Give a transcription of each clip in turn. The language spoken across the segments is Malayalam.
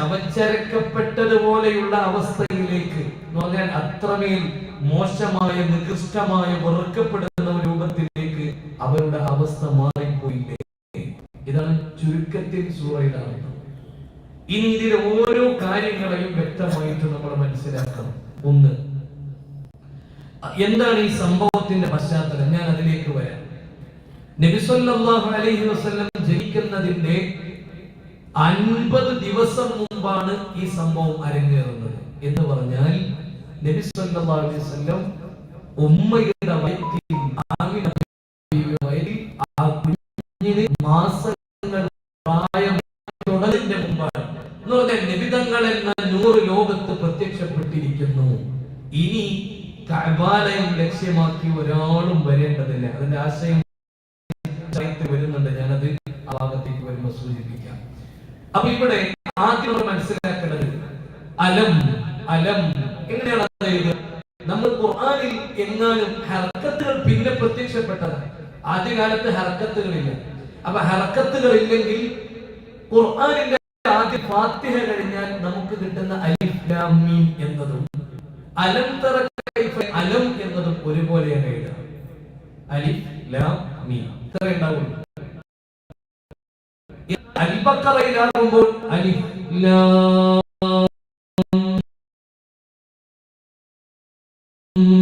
ശവച്ചരക്കപ്പെട്ടതുപോലെയുള്ള അവസ്ഥയിലേക്ക് എന്ന് അത്രമേൽ മോശമായ നികൃഷ്ടമായ വെറുക്കപ്പെടുന്ന രൂപത്തിലേക്ക് അവരുടെ അവസ്ഥ മാറിപ്പോയില്ലേ? ഇതാണ് ചുരുക്കത്തിൽ അർത്ഥം ഇനി ഇതിലെ ഓരോ കാര്യങ്ങളെയും വ്യക്തമായിട്ട് നമ്മൾ മനസ്സിലാക്കണം. ഒന്ന് എന്താണ് ഈ സംഭവത്തിന്റെ പശ്ചാത്തലം? ഞാൻ അതിലേക്ക് വരാം. നബിസ്വല്ലാഹു അലൈഹി വസ്ലം ജനിക്കുന്നതിന്റെ അൻപത് ദിവസം മുമ്പാണ് ഈ സംഭവം അരങ്ങേറുന്നത്. എന്ന് പറഞ്ഞാൽ നബി സല്ലല്ലാഹു അലൈഹി വസല്ലം ഉമ്മയുടെ വയറ്റിൽ വയറ്റിൽ ആ കുഞ്ഞിന് മാസങ്ങൾ പ്രായം തുടങ്ങിന്റെ മുമ്പാണ്. എന്ന് പറഞ്ഞാൽ നിബിതങ്ങൾ എന്ന നൂറ് ലോകത്ത് പ്രത്യക്ഷപ്പെട്ടിരിക്കുന്നു. ഇനി കബാലയം ലക്ഷ്യമാക്കി ഒരാളും വരേണ്ടതില്ല. അതിന്റെ ആശയം അപ്പൊ ഇവിടെ ആദ്യം നമ്മൾ മനസ്സിലാക്കേണ്ടത് അലം അലം എങ്ങനെയാണ് അതായത്? നമ്മൾ ഖുർആനിൽ എങ്ങാനും ഹർക്കത്തുകൾ പിന്നെ പ്രത്യക്ഷപ്പെട്ടതാണ് ആദ്യകാലത്ത് ഹർക്കത്തുകളില്ല. അപ്പൊ ഹർക്കത്തുകൾ ഇല്ലെങ്കിൽ ഖുർആനിന്റെ ആദ്യ ഫാത്തിഹ കഴിഞ്ഞാൽ നമുക്ക് കിട്ടുന്ന അലിഫ് എന്നതും അലം തറ അലം എന്നതും ഒരുപോലെയാണ് എഴുതാം അലിഫ് ലാം മീം ഇത്ര ഉണ്ടാവുള്ളൂ. അൽബക്കറയിലാകുമ്പോൾ അലിഫ് ലാം.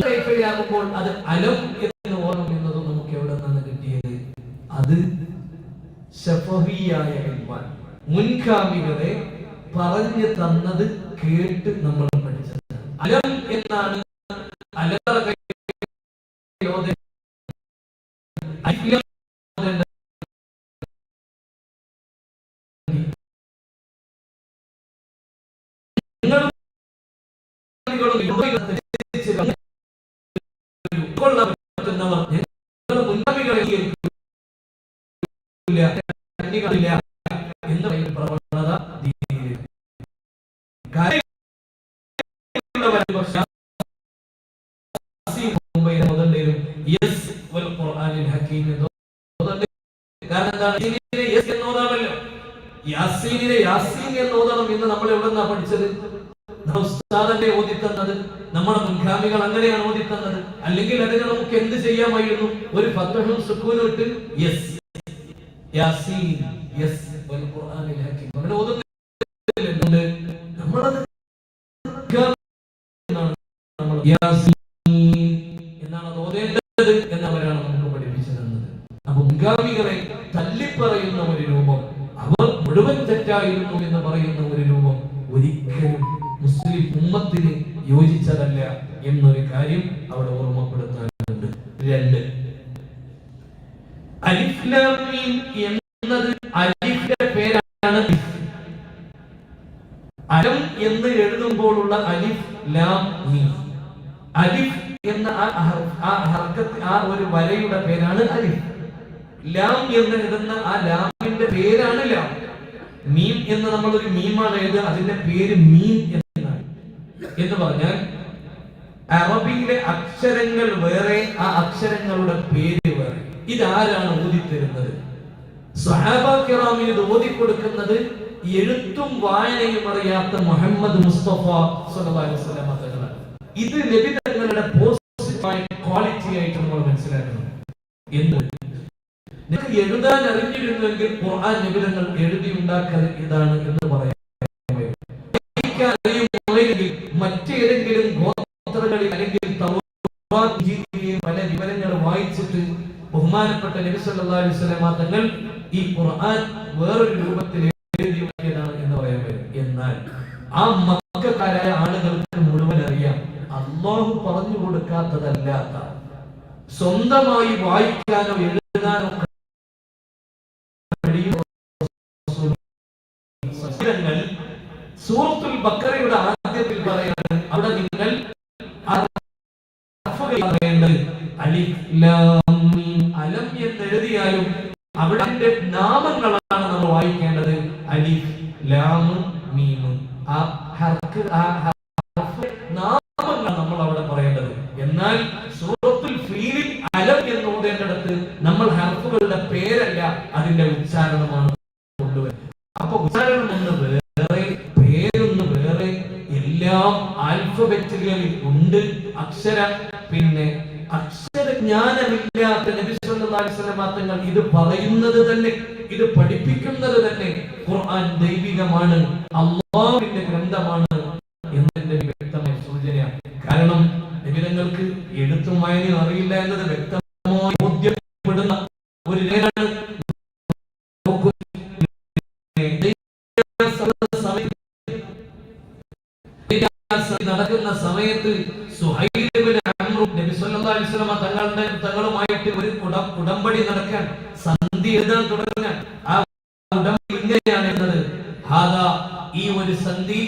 കൈഫയിലാകുമ്പോൾ അത് അലം എന്ന് ഓർമ്മ എന്നത് നമുക്ക് എവിടെ നിന്നാണ് കിട്ടിയത്? അത് ശഫഹിയായ ഇൽമാൻ മുൻഗാമികളെ പറഞ്ഞു തന്നത് കേട്ട് നമ്മൾ പഠിച്ചത് അലം എന്നാണ് യാസീൻ എന്ന് എവിടെ നിന്നാ പഠിച്ചത്? നമ്മുടെ മുൻഗാമികൾ അങ്ങനെയാണ് ഓതി തന്നത് അല്ലെങ്കിൽ അതിന് നമുക്ക് എന്ത് ചെയ്യാമായിരുന്നു? ഒരു ഫത്തഹും സുക്കൂനും ഇട്ട് യെസ് യാസീൻ യെസ് വൽ ഖുർആനിൽ ഹക്കീം. അങ്ങനെ ഓതുന്നില്ല നമ്മൾ യാസീൻ എന്നാണ് അത് ഓതേണ്ടത് എന്നവരാണ് നമുക്ക് പഠിപ്പിച്ചു തന്നത് അപ്പൊ മുൻഗാമികളെ തള്ളിപ്പറയുന്ന ഒരു രൂപം അവർ മുഴുവൻ തെറ്റായിരുന്നു എന്ന് പറയുന്ന ഒരു രൂപം ഒരിക്കലും മുസ്ലിം ഉമ്മത്തിന് യോജിച്ചതല്ല എന്നൊരു കാര്യം അവിടെ ഓർമ്മപ്പെടുത്താനുണ്ട്. രണ്ട് അലിഫ് ലാം മീം എന്നത് അലിഫിന്റെ പേരാണ്. അലം എന്ന് എഴുതുമ്പോഴുള്ള അലിഫ് ലാം മീം. അലിഫ് എന്ന ആ ഹർക്കത്ത് ആ ഒരു വരയുടെ പേരാണ് അലിഫ്. ലാം എന്ന് എഴുതുന്ന ആ ലാമിന്റെ പേരാണ് ലാം. മീം എന്ന് നമ്മൾ ഒരു മീമാണ് എഴുതുക അതിന്റെ പേര് മീം എന്നാണ്. എന്ന് പറഞ്ഞാൽ അറബിയിലെ അക്ഷരങ്ങൾ വേറെ ആ അക്ഷരങ്ങളുടെ പേര് വേറെ. ഇതാരാണ് ഊതിത്തരുന്നത് സഹാബ കിറാമിന് ഇത് ഓതിക്കൊടുക്കുന്നത് എഴുത്തും വായനയും അറിയാത്ത മുഹമ്മദ് മുസ്തഫ വസല്ലം തങ്ങളാണ് ഇത് നബി തങ്ങളുടെ പോസിറ്റീവായ ക്വാളിറ്റി ആയിട്ട് നമ്മൾ മനസ്സിലാക്കണം. എന്ത്? നിങ്ങൾക്ക് എഴുതാൻ അറിഞ്ഞിരുന്നുവെങ്കിൽ ഖുർആൻ നിബിധങ്ങൾ എഴുതി ഉണ്ടാക്കാൻ ഇതാണ് എന്ന് പറയാം. ബഹുമാനപ്പെട്ട നബി സല്ലല്ലാഹു അലൈഹി വസല്ലം തങ്ങൾ ഈ ഖുർആൻ വേറൊരു രൂപത്തിൽ എഴുതി വെക്കിയതാണ് എന്ന് പറയാൻ വരും എന്നാൽ ആ മക്കാരായ ആളുകൾക്ക് മുഴുവൻ അറിയാം അള്ളാഹു പറഞ്ഞു കൊടുക്കാത്തതല്ലാത്ത സ്വന്തമായി വായിക്കാനോ എഴുതാനോ സൂറത്തുൽ ബക്കറയുടെ ആദ്യത്തിൽ പറയാണ് അവിടെ നിങ്ങൾ പറയേണ്ടത് അലിഫ് ലാം എഴുതിയാലും അവിടെ നാമങ്ങളാണ് നമ്മൾ വായിക്കേണ്ടത്. അലിഫ് ലാം മീം ആ ഹർക്ക് ആ ഇത് പറയുന്നത് തന്നെ ഇത് പഠിപ്പിക്കുന്നത് തന്നെ ഖുർആൻ ദൈവികമാണ് അള്ളാഹുവിന്റെ ഗ്രന്ഥമാണ് എന്നതിന്റെ വ്യക്തമായ സൂചനയാണ്. കാരണം നിബിധങ്ങൾക്ക് എഴുത്തും വായനയും അറിയില്ല എന്നത് വ്യക്തമായ ബോധ്യപ്പെടുന്ന ഉടമ്പടി നടക്കാൻ സന്ധി എഴുതാൻ തുടങ്ങാൻ ആ ഉടമ്പടി ഇങ്ങനെയാണ് എന്നത് ഈ ഒരു സന്ധി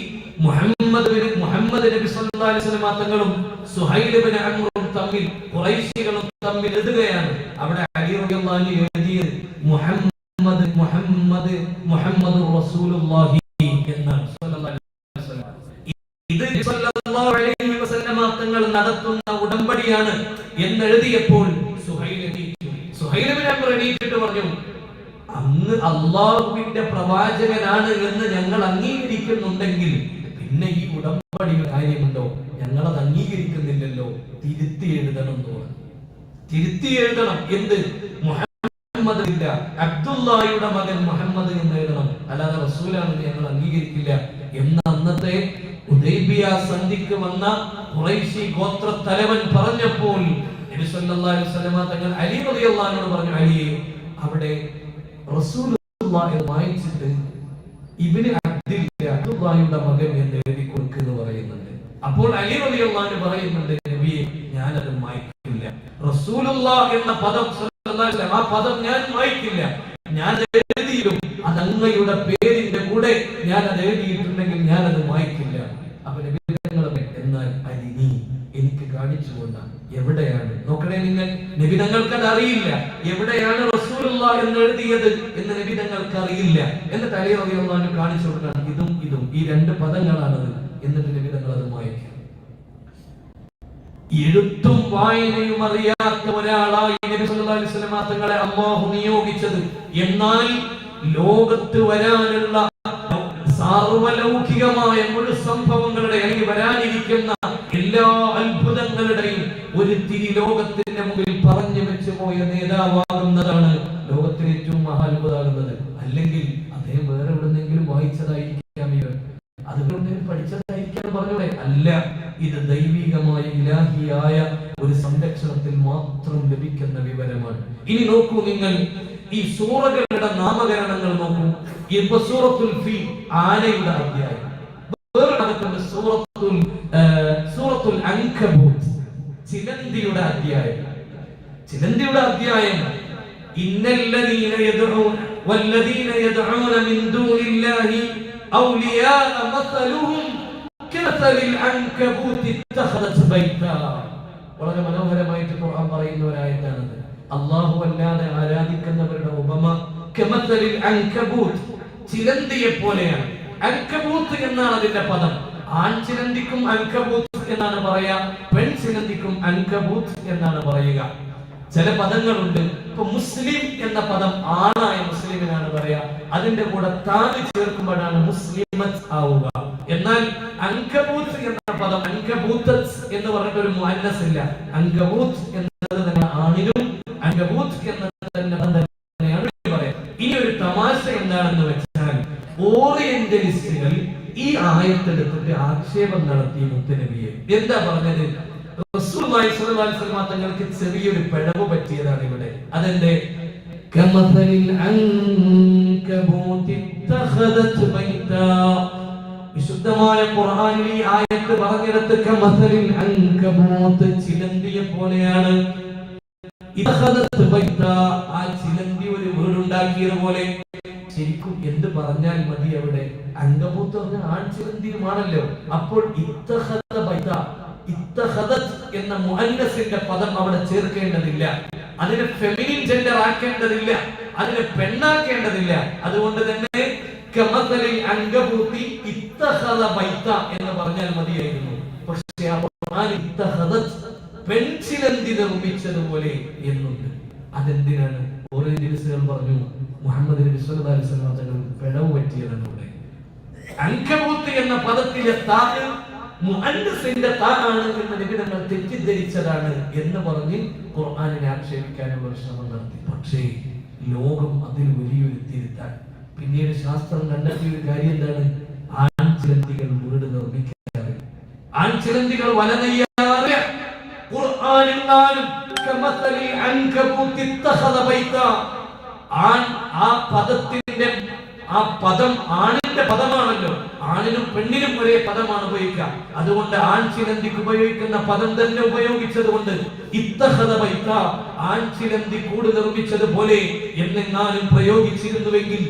മുഹമ്മദ് മുഹമ്മദ് നബി സല്ലല്ലാഹു അലൈഹി വസല്ലമ തങ്ങളും സുഹൈൽ ഇബ്നു അംറും തമ്മിൽ ഖുറൈശികളും തമ്മിൽ എഴുതുകയാണ്. അവിടെ അലി റളിയല്ലാഹു അൻഹു എഴുതിയത് മുഹമ്മദ് മുഹമ്മദ് മുഹമ്മദ് റസൂലുള്ളാഹി എന്നാണ്. സല്ലല്ലാഹു അലൈഹി വസല്ലം. ഇത് സല്ലല്ലാഹു അലൈഹി വസല്ലമ തങ്ങൾ നടത്തുന്ന ഉടമ്പടിയാണ് എന്നെഴുതിയപ്പോൾ സുഹൈൽ എണീറ്റു സുഹൈൽ ഇബ്നു അംർ എണീറ്റിട്ട് പറഞ്ഞു അന്ന് അള്ളാഹുവിന്റെ പ്രവാചകനാണ് എന്ന് ഞങ്ങൾ അംഗീകരിക്കുന്നുണ്ടെങ്കിൽ പിന്നെ ഈ ഉടമ്പടിയുടെ കാര്യമുണ്ടോ? ഞങ്ങൾ അത് അംഗീകരിക്കുന്നില്ലല്ലോ. തിരുത്തി എഴുതണം എന്ന് പറഞ്ഞു. തിരുത്തി എഴുതണം. എന്ത്? മുഹമ്മദ് ഇല്ല. അബ്ദുല്ലായുടെ മകൻ മുഹമ്മദ് എന്ന് എഴുതണം? അല്ലാതെ റസൂലാണെന്ന് ഞങ്ങൾ അംഗീകരിക്കില്ല. എന്ന് അന്നത്തെ ഉദൈബിയ സന്ധിക്ക് വന്ന ഖുറൈശി ഗോത്ര തലവൻ പറഞ്ഞപ്പോൾ നബി സല്ലല്ലാഹു അലൈഹി വസല്ലമ തങ്ങൾ അലി റളിയല്ലാഹു അൻഹു പറഞ്ഞു അലിയെ അവിടെ റസൂലുള്ളാഹി എന്ന് വായിച്ചിട്ട് ഇബ്നു അബ്ദില്ല അബ്ദുല്ലാഹിയുടെ മകൻ എന്ന് എഴുതി കൊടുക്കുന്നു പറയുന്നുണ്ട്. അപ്പോൾ അലി റളിയല്ലാഹു പറയുന്നുണ്ട് നബിയെ ഞാൻ അത് മായ്ക്കില്ല. റസൂലുള്ളാഹ് എന്ന പദം സല്ലല്ലാഹു അലൈഹി ആ പദം ഞാൻ മായ്ക്കില്ല. ഞാൻ എഴുതിയിടും അത് അങ്ങയുടെ പേരിന്റെ കൂടെ ഞാൻ അത് എഴുതിയിട്ടുണ്ടെങ്കിൽ ഞാൻ അത് മായ്ക്കില്ല. അപ്പൊ നബി എന്നാൽ അരിനി എനിക്ക് കാണിച്ചുകൊണ്ട എവിടെയാണ് നോക്കണേ നിങ്ങൾ നിബിതങ്ങൾക്ക് അത് അറിയില്ല എവിടെയാണ് റസൂലുള്ള എന്ന് എഴുതിയത് എന്ന് നിബിതങ്ങൾക്ക് അറിയില്ല എന്നിട്ട് അലി കാണിച്ചു കൊടുക്കണം ഇതും ഇതും. ഈ രണ്ട് പദങ്ങളാണത്. എന്നിട്ട് നിബിതങ്ങൾ അത് വായിക്കും എഴുത്തും വായനയും അറിയാത്ത ഒരാളായി നബി സല്ലല്ലാഹു അലൈഹി തങ്ങളെ നിയോഗിച്ചത്. എന്നാൽ ലോകത്ത് വരാനുള്ള സാർവലൗകികമായ മുഴു സംഭവങ്ങളുടെ അല്ലെങ്കിൽ വരാനിരിക്കുന്ന എല്ലാ അത്ഭുതങ്ങളുടെയും ഒരു തിരി ലോകത്തിന്റെ മുമ്പിൽ പറഞ്ഞു വെച്ചു പോയ നേതാവാകുന്നതാണ് ലോകത്തിലെ ഏറ്റവും മഹാത്ഭുതാകുന്നത് അല്ലെങ്കിൽ അദ്ദേഹം വേറെ എവിടെന്നെങ്കിലും വായിച്ചതായിരിക്കാം ഇവർ അത് പഠിച്ചതായിരിക്കാൻ പറഞ്ഞൂടെ അല്ല ഇത് ദൈവികമായ ഇലാഹിയായ ഒരു സംരക്ഷണത്തിൽ മാത്രം ലഭിക്കുന്ന വിവരമാണ്. ഇനി നോക്കൂ നിങ്ങൾ ഈ സൂറകളുടെ നാമകരണങ്ങൾ നോക്കൂ. ഇപ്പൊ സൂറത്തുൽ ഫി ആനയുടെ അധ്യായം വേറെ നടക്കുന്ന സൂറത്തുൽ ആ, സൂറത്തുൽ അങ്കബൂത്ത് ചിലന്തിയുടെ അധ്യായം. ചിലന്തിയുടെ അധ്യായം ഇന്നല്ലദീന യദ്ഊന വല്ലദീന യദ്ഊന മിൻ ദൂനില്ലാഹി ഔലിയാ മസലുഹും കമസലിൽ അൻകബൂതി ഇത്തഖദത് ബൈതാ വളരെ മനോഹരമായിട്ട് ഖുർആൻ പറയുന്ന ഒരു ആയത്താണത്. അല്ലാഹു അല്ലാതെ ആരാധിക്കുന്നവരുടെ ഉപമ കമസലിൽ അൻകബൂത് ചിലന്തിയെ പോലെയാണ് അൻകബൂത്ത് എന്നാണ് അതിന്റെ പദം. ആൺ ചിലന്തിക്കും അൻകബൂത്ത് എന്നാണ് പറയാ പെൺ ചിലന്തിക്കും അൻകബൂത്ത് എന്നാണ് പറയുക. ചില പദങ്ങളുണ്ട്. ഇപ്പൊ മുസ്ലിം എന്ന പദം ആണായ മുസ്ലിമിനാണ് പറയാ. അതിന്റെ കൂടെ താൽ ചേർക്കുമ്പോഴാണ് മുസ്ലിമത്ത് ആവുക. എന്നാൽ അങ്കബൂത്ത് എന്ന പദം അങ്കബൂത്ത് എന്ന് പറഞ്ഞിട്ട് ഒരു മുഅന്നസ് ഇല്ല. അങ്കബൂത്ത് എന്നത് തന്നെ ആണിനും അങ്കബൂത്ത് എന്നത് തന്നെ പദം തന്നെയാണ് പറയാം ഇനി ഒരു തമാശ എന്താണെന്ന് വെച്ചാൽ ഓറിയന്റലിസ്റ്റുകൾ ഈ ആയത്തെടുത്തിട്ട് ആക്ഷേപം നടത്തി മുത്തനബിയെ. എന്താ പറഞ്ഞത്? തങ്ങൾക്ക് ചെറിയൊരു പിഴവ് പറ്റിയതാണ് ഇവിടെ. അതെന്റെ വിശുദ്ധമായ ഖുർആനിൽ ഈ ആയത്ത് പറഞ്ഞിടത്ത് കമസലിൽ അൻകബൂത്ത് ചിലന്തിയെ പോലെയാണ്. ആ ചിലന്തി ഒരു വീടുണ്ടാക്കിയത് പോലെ. ശരിക്കും എന്ത് പറഞ്ഞാൽ മതി അവിടെ? അങ്കബൂത്ത് പറഞ്ഞ അപ്പോൾ എന്ന മുഹന്നസിന്റെ പദം അവിടെ ചേർക്കേണ്ടതില്ല. അതിനെ ഫെമിനിൻ ജെൻഡർ ആക്കേണ്ടതില്ല. അതിനെ പെണ്ണാക്കേണ്ടതില്ല. അതുകൊണ്ട് തന്നെ കമസലിൽ അങ്കബൂത്തി ഇത്തഹദ ബൈത എന്ന് പറഞ്ഞാൽ മതിയായിരുന്നു. പക്ഷേ പെൺചിലന്തി നിർമ്മിച്ചതുപോലെ എന്നുണ്ട്. അതെന്തിനാണ്? ഓരോ ദിവസങ്ങൾ പറഞ്ഞു മുഹമ്മദ് നബി സല്ലല്ലാഹു അലൈഹി വസല്ലം തങ്ങൾ പിഴവ് പറ്റിയതാണ് ഇവിടെ എന്ന പദത്തിലെ താഴ് മുഅന്നസിന്റെ താ ആണ് എന്ന് നബി തെറ്റിദ്ധരിച്ചതാണ് എന്ന് പറഞ്ഞ് ഖുർആനിനെ ആക്ഷേപിക്കാനുള്ള ശ്രമം നടത്തി. പക്ഷേ ലോകം അതിൽ വലിയൊരു തിരുത്താൻ പിന്നീട് ശാസ്ത്രം കണ്ടെത്തിയ ഒരു കാര്യം എന്താണ്? ആൺചിലന്തികൾ വീട് നിർമ്മിക്കാറ്. ആൺചിലന്തികൾ വല നെയ്യാറ് ആ പദത്തിന്റെ ആ പദം ആണിന്റെ പദമാണല്ലോ. ആണിനും പെണ്ണിനും ഒരേ പദമാണ് ഉപയോഗിക്കുക. അതുകൊണ്ട് ആൺ ചിലന്തിക്ക് ഉപയോഗിക്കുന്ന പദം തന്നെ ഉപയോഗിച്ചത് കൊണ്ട് ഇത്തഹത ആൺ ചിലന്തി കൂട് നിർമ്മിച്ചത് പോലെ എന്നെങ്ങാനും പ്രയോഗിച്ചിരുന്നുവെങ്കിൽ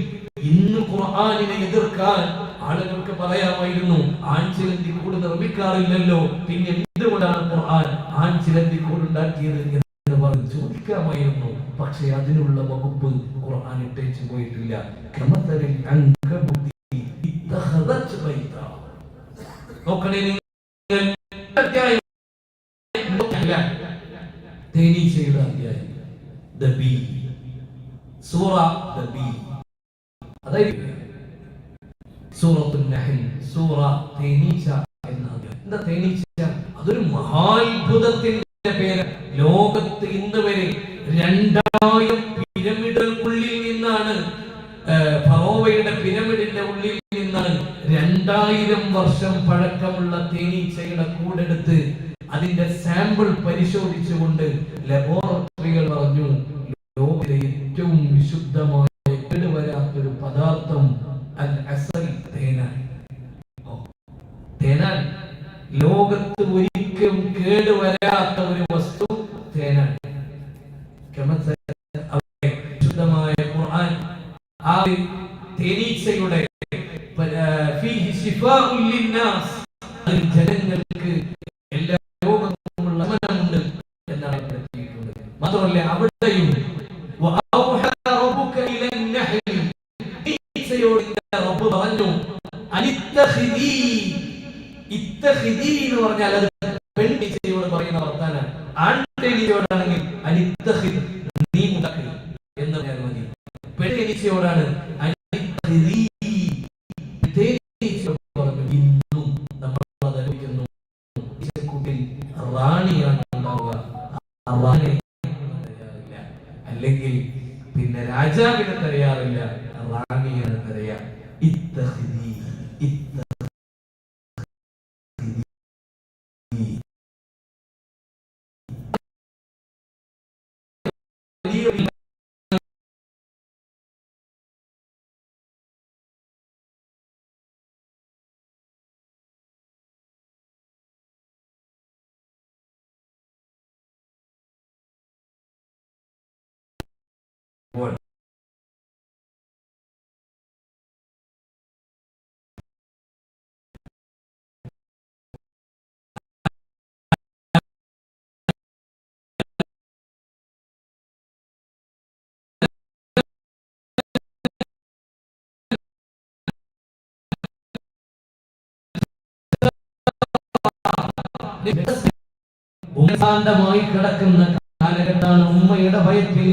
ഇന്ന് ഖുർആനിനെ എതിർക്കാൻ ആളുകൾക്ക് പറയാമായിരുന്നു. ആൺ ചിലന്തി കൂട് നിർമ്മിക്കാറില്ലല്ലോ. പിന്നെ എന്തുകൊണ്ടാണ് ഖുർആൻ ആൺ ചിലന്തി കൂട് ഉണ്ടാക്കിയത് എന്ന്? പറഞ്ഞ് ചോദിക്കാമായിരുന്നു പക്ഷെ അതിനുള്ള വകുപ്പ് ഖുർആൻ ഇട്ടേച്ചു പോയിട്ടില്ല കമതലിൽ അങ്കബുദ്ധി. നോക്കണേ. തേനീച്ചയുടെ അധ്യായം ദ ബീ സൂറ ദ ബീ അതായത് സൂറത്തുൽ നഹൽ സൂറ തേനീച്ച എന്ന. എന്താ തേനീച്ച അതൊരു മഹാത്ഭുതത്തിന്റെ പേര് ലോകത്ത് ഇന്ന് വരെ രണ്ടായിരം പിരമിഡുകൾക്കുള്ളിൽ നിന്നാണ് ഫറോവയുടെ പിരമിഡിന്റെ ഉള്ളിൽ നിന്നാണ് രണ്ടായിരം വർഷം പഴക്കമുള്ള തേനീച്ചയുടെ കൂടെടുത്ത് അതിന്റെ സാമ്പിൾ പരിശോധിച്ചുകൊണ്ട് ലബോറട്ടറികൾ പറഞ്ഞു ലോകത്തിലെ ഏറ്റവും വിശുദ്ധമായ കേടുവരാത്തൊരു പദാർത്ഥം അൽ അസൽ തേനാണ് ഓ, തേനാണ് ലോകത്ത് ഒരിക്കലും കേടുവരാത്ത ഒരു വസ്തു തേനാണ് കമസ- അവിടെ വിശുദ്ധമായ ഖുർആൻ ആ അതിൽ ജനങ്ങൾക്ക് എല്ലാ രോഗങ്ങളുമുള്ള എന്നാണ് കണ്ടെത്തിയിട്ടുള്ളത് മാത്രമല്ല അവിടെയും lá. കിടക്കുന്ന കാലഘട്ടമാണ് ഉമ്മയുടെ ഭയത്തിൽ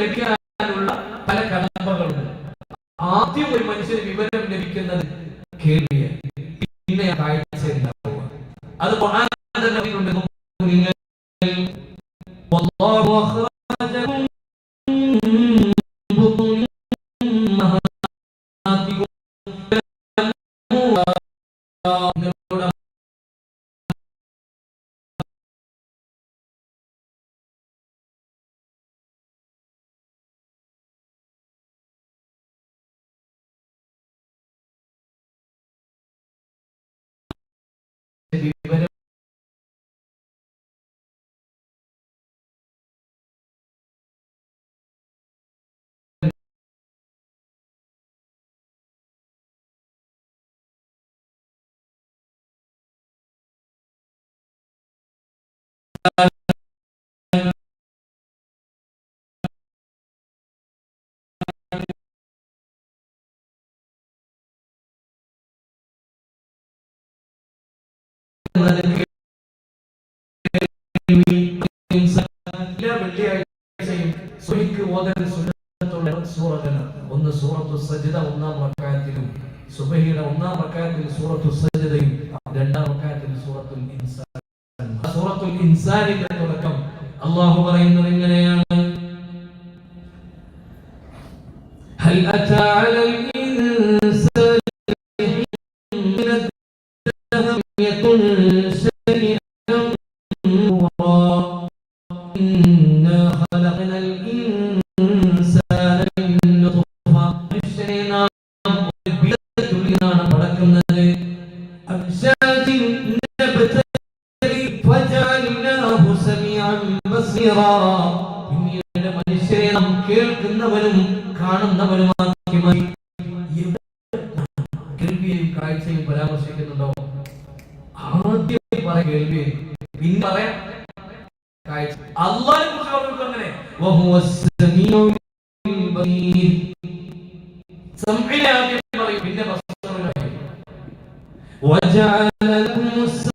ലഭിക്കാനുള്ള പല കടമ്പകളുണ്ട്. ആദ്യം ഒരു മനുഷ്യന് വിവരം ലഭിക്കുന്നത് കേൾവിയാണ്. പിന്നെ കാഴ്ച ഉണ്ടാവുക. അത് ഒന്ന് സൂറത്തു സജിത ഒന്നാം റക്കായത്തിലും സുബഹിയുടെ ഒന്നാം റക്കായത്തിൽ സൂറത്തു സജിതയും രണ്ടാം റക്കായത്തിൽ സൂറത്തുൽ ഇൻസാൻ. ഇൻസാനിന്റെ തുടക്കം. അള്ളാഹു പറയുന്നത് ഇങ്ങനെയാണ്. ഹൽ അതാ അല അള്ളാഹ് മുഖാമുഖം അങ്ങനെ പിന്നെ وجعل لكم السمع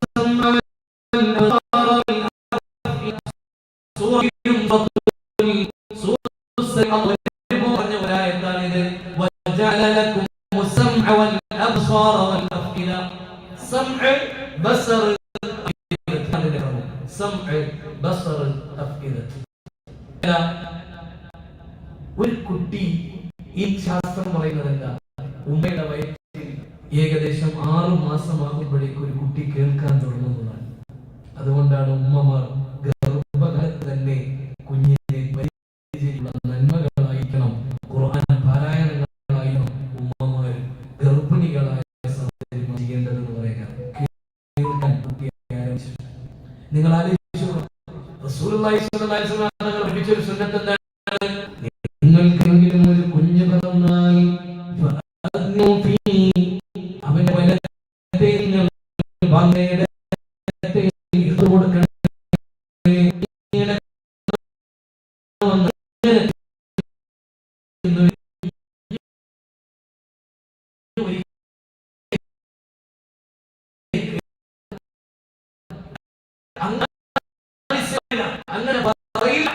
അങ്ങനെ പറയില്ല.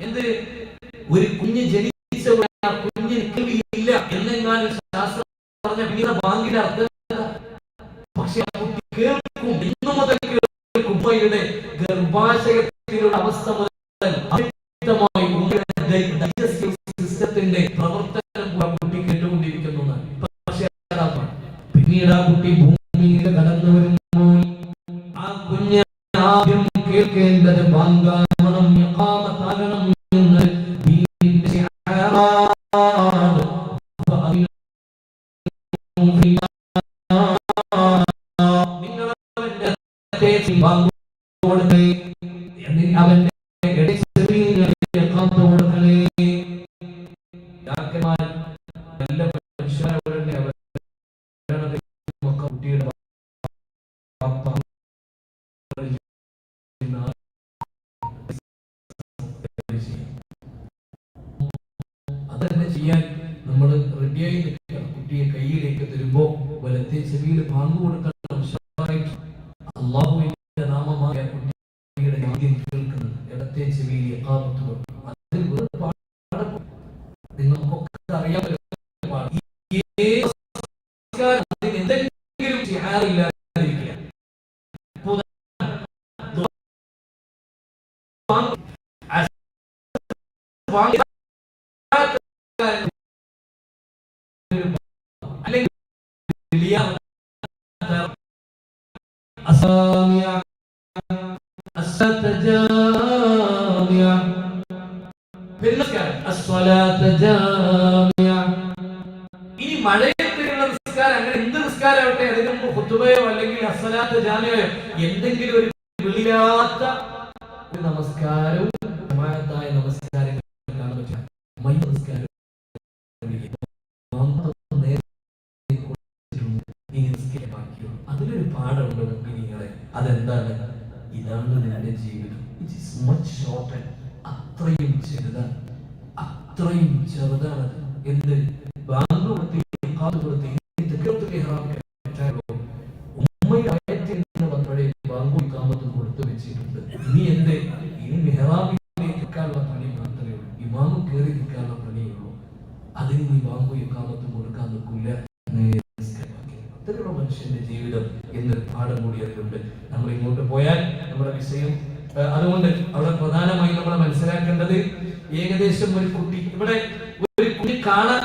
എന്ത്? ഒരു കുഞ്ഞ് ജനിച്ച കുഞ്ഞിന് കേൾവിയില്ല. എന്നെങ്ങാനും ശാസ്ത്രം പറഞ്ഞ പിന്നെ ബാങ്കിന്റെ അർത്ഥം കൊടുക്കുകയും അവന്റെ ഇടയിൽ ചെറിയ കാത്തു കൊടുക്കുകയും السامع الستجامع بالنسبة ഇനി നിസ്കാരം അങ്ങനെ എന്ത് നിസ്കാരമാവട്ടെ? അതിന് മുമ്പ് കുത്തുബയോ അല്ലെങ്കിൽ അസലാത്ത് ജാമ്യയോ എന്തെങ്കിലും ഒരു വിളിയാത്ത നമസ്കാരവും അതെന്താണ്? ഇതാണ് നിന്റെ ജീവിതം. ഇറ്റ് ഈസ് മച്ച് ഷോർട്ടൻ അത്രയും ചെറുതാണ്. അത്രയും ചെറുതാണ് എന്ത്? ബാങ്ക് കൊടുത്ത് കൊടുത്ത് ഇനി എന്റെ ഇനി മെഹറാബിലേക്ക് എത്താനുള്ള പണി മാത്രമേ ഉള്ളൂ. ഇമാമ കയറി നിൽക്കാനുള്ള പണിയുള്ളൂ അതിന് നീ വാങ്ങുകയും കാമത്തും കൊടുക്കാൻ നിൽക്കില്ല അത്തരമുള്ള മനുഷ്യന്റെ ജീവിതം പാഠം കൂടി അതിലുണ്ട് നമ്മൾ ഇങ്ങോട്ട് പോയാൽ നമ്മുടെ വിഷയം അതുകൊണ്ട് അവിടെ പ്രധാനമായി നമ്മൾ മനസ്സിലാക്കേണ്ടത് ഏകദേശം ഒരു കുട്ടി ഇവിടെ ഒരു കുട്ടി കാണാൻ